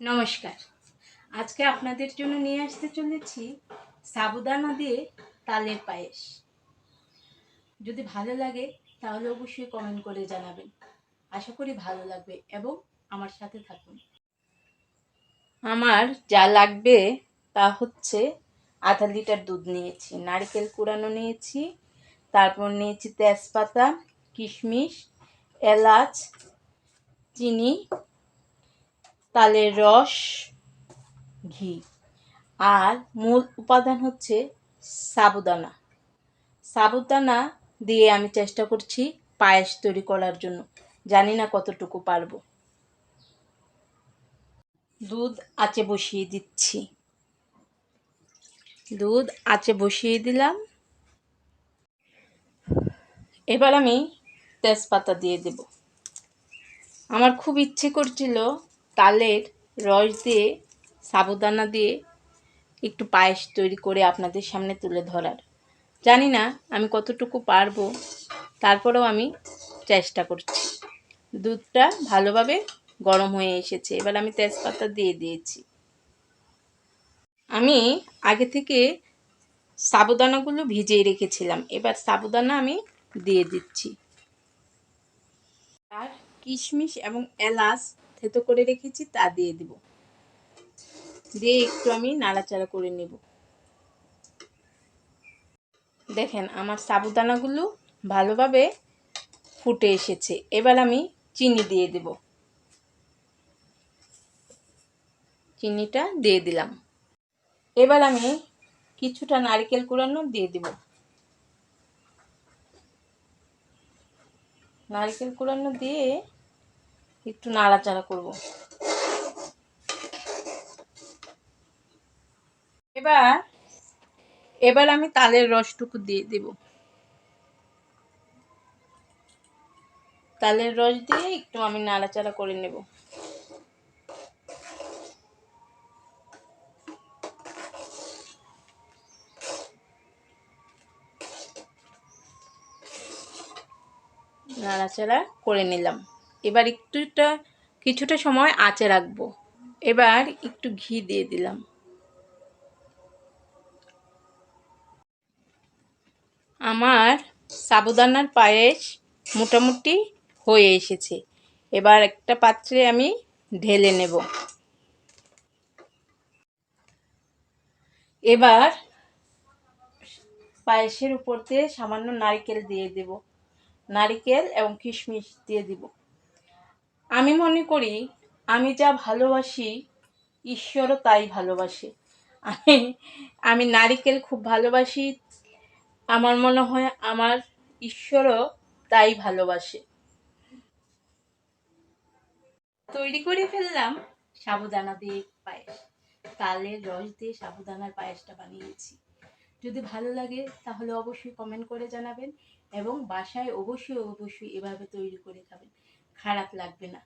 নমস্কার। আজকে আপনাদের জন্য নিয়ে আসতে চলেছি সাবুদানা দিয়ে তালের পায়েস। যদি ভালো লাগে, তাহলে অবশ্যই কমেন্ট করে জানাবেন। আশা করি ভালো লাগবে এবং আমার সাথে থাকুন। আমার যা লাগবে তা হচ্ছে আধা লিটার দুধ নিয়েছি, নারকেল কুড়ানো নিয়েছি, তারপর নিয়েছি তেজপাতা, কিশমিশ, এলাচ, চিনি তালের রস, ঘি। আর মূল উপাদান হচ্ছে সাবুদানা। সাবুদানা দিয়ে আমি চেষ্টা করছি পায়েস তৈরি করার জন্য। জানি না কতটুকু পারব। দুধ আঁচে বসিয়ে দিচ্ছি। দুধ আঁচে বসিয়ে দিলাম। এবার আমি তেজপাতা দিয়ে দেব। আমার খুব ইচ্ছে করছিল তালের রস দিয়ে, সাবুদানা দিয়ে একটু পায়েস তৈরি করে আপনাদের সামনে তুলে ধরার। জানি না আমি কতটুকু পারব, তারপরেও আমি চেষ্টা করছি। দুধটা ভালোভাবে গরম হয়ে এসেছে, এবার আমি তেজপাতা দিয়ে দিয়েছি। আমি আগে থেকে সাবুদানাগুলো ভিজিয়ে রেখেছিলাম, এবার সাবুদানা আমি দিয়ে দিচ্ছি। আর কিশমিশ এবং এলাচ থেতো করে রেখেছি, তা দিয়ে দিব। দিয়ে একটু আমি নাড়াচাড়া করে নেব। দেখেন, আমার সাবুদানাগুলো ভালোভাবে ফুটে এসেছে। এবার আমি চিনি দিয়ে দেব। চিনিটা দিয়ে দিলাম। এবার আমি কিছুটা নারকেল কুড়ানো দিয়ে দিব। নারকেল কুড়ানো দিয়ে একটু নাড়াচাড়া করব। এবার এবার আমি তালের রসটুকু দিয়ে দেব। তালের রস দিয়ে একটু আমি নাড়াচাড়া করে নেব। নাড়াচাড়া করে নিলাম। এবার একটুটা, কিছুটা সময় আঁচে রাখব। এবার একটু ঘি দিয়ে দিলাম। আমার সাবুদানার পায়েস মোটামুটি হয়ে এসেছে। এবার একটা পাত্রে আমি ঢেলে নেব। এবার পায়েসের উপর দিয়ে সামান্য নারকেল দিয়ে দেব। নারিকেল এবং কিশমিশ দিয়ে দিব। আমি মনে করি, আমি যা ভালোবাসি, ঈশ্বরও তাই ভালোবাসে। আমি আমি নারিকেল খুব ভালোবাসি। আমার মনে হয় আমার ঈশ্বরও তাই ভালোবাসে। তৈরি করে ফেললাম সাবুদানা দিয়ে পায়েস। তালের রস দিয়ে সাবুদানার পায়েসটা বানিয়েছি। যদি ভালো লাগে, তাহলে অবশ্যই কমেন্ট করে জানাবেন এবং বাসায় অবশ্যই অবশ্যই এভাবে তৈরি করে খাবেন। খারাপ লাগবে না।